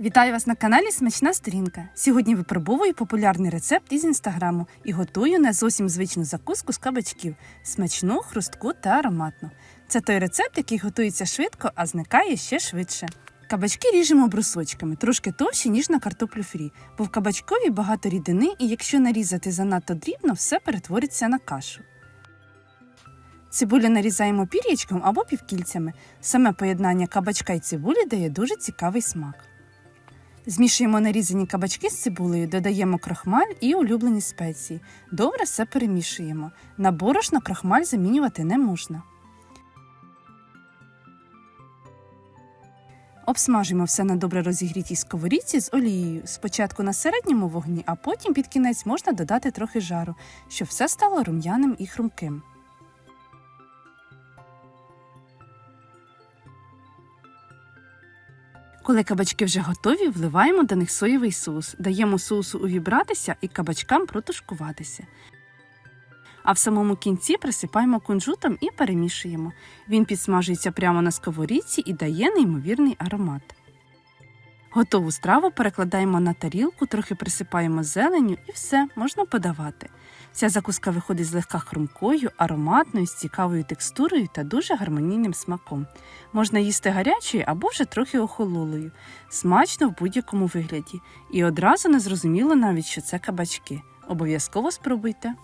Вітаю вас на каналі Смачна сторінка. Сьогодні випробовую популярний рецепт із інстаграму і готую не зовсім звичну закуску з кабачків смачну, хрустку та ароматну. Це той рецепт, який готується швидко, а зникає ще швидше. Кабачки ріжемо брусочками, трошки товщі, ніж на картоплю фрі, бо в кабачкові багато рідини, і якщо нарізати занадто дрібно, все перетвориться на кашу. Цибулю нарізаємо пір'ячком або півкільцями. Саме поєднання кабачка і цибулі дає дуже цікавий смак. Змішуємо нарізані кабачки з цибулею, додаємо крохмаль і улюблені спеції. Добре все перемішуємо. На борошно крохмаль замінювати не можна. Обсмажуємо все на добре розігрітій сковорідці з олією. Спочатку на середньому вогні, а потім під кінець можна додати трохи жару, щоб все стало рум'яним і хрумким. Коли кабачки вже готові, вливаємо до них соєвий соус, даємо соусу увібратися і кабачкам протушкуватися. А в самому кінці присипаємо кунжутом і перемішуємо. Він підсмажується прямо на сковорідці і дає неймовірний аромат. Готову страву перекладаємо на тарілку, трохи присипаємо зеленню і все, можна подавати. Ця закуска виходить злегка хрумкою, ароматною, з цікавою текстурою та дуже гармонійним смаком. Можна їсти гарячою або вже трохи охололою. Смачно в будь-якому вигляді. І одразу не зрозуміло навіть, що це кабачки. Обов'язково спробуйте.